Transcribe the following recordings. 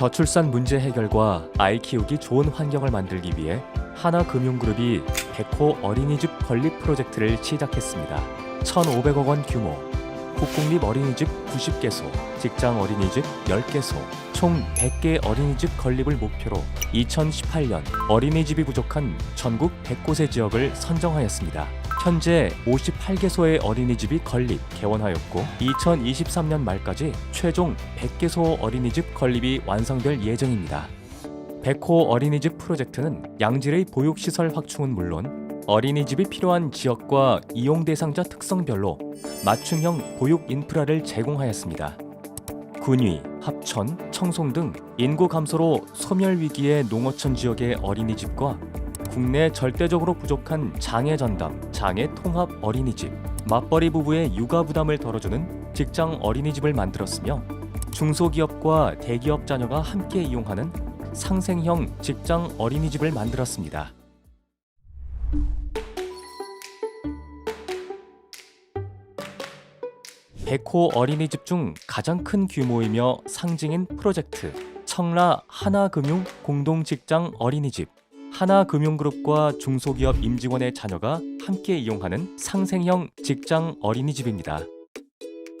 저출산 문제 해결과 아이 키우기 좋은 환경을 만들기 위해 하나금융그룹이 백호 어린이집 건립 프로젝트를 시작했습니다. 1,500억 원 규모, 국공립 어린이집 90개소, 직장 어린이집 10개소, 총 100개 어린이집 건립을 목표로 2018년 어린이집이 부족한 전국 100곳의 지역을 선정하였습니다. 현재 58개소의 어린이집이 건립, 개원하였고 2023년 말까지 최종 100개소 어린이집 건립이 완성될 예정입니다. 백호 어린이집 프로젝트는 양질의 보육시설 확충은 물론 어린이집이 필요한 지역과 이용 대상자 특성별로 맞춤형 보육 인프라를 제공하였습니다. 군위, 합천, 청송 등 인구 감소로 소멸 위기의 농어촌 지역의 어린이집과 국내 절대적으로 부족한 장애 전담, 장애 통합 어린이집, 맞벌이 부부의 육아 부담을 덜어주는 직장 어린이집을 만들었으며 중소기업과 대기업 자녀가 함께 이용하는 상생형 직장 어린이집을 만들었습니다. 백호 어린이집 중 가장 큰 규모이며 상징인 프로젝트 청라 하나금융 공동직장 어린이집 하나금융그룹과 중소기업 임직원의 자녀가 함께 이용하는 상생형 직장 어린이집입니다.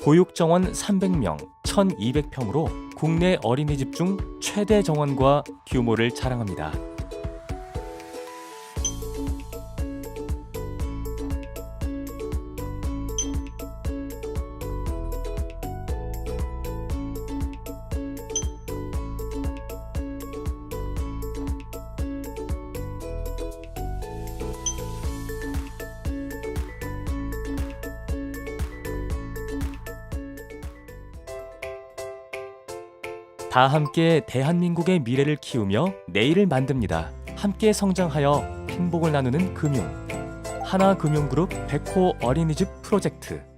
보육 정원 300명, 1,200평으로 국내 어린이집 중 최대 정원과 규모를 자랑합니다. 다 함께 대한민국의 미래를 키우며 내일을 만듭니다. 함께 성장하여 행복을 나누는 금융. 하나금융그룹 백호 어린이집 프로젝트.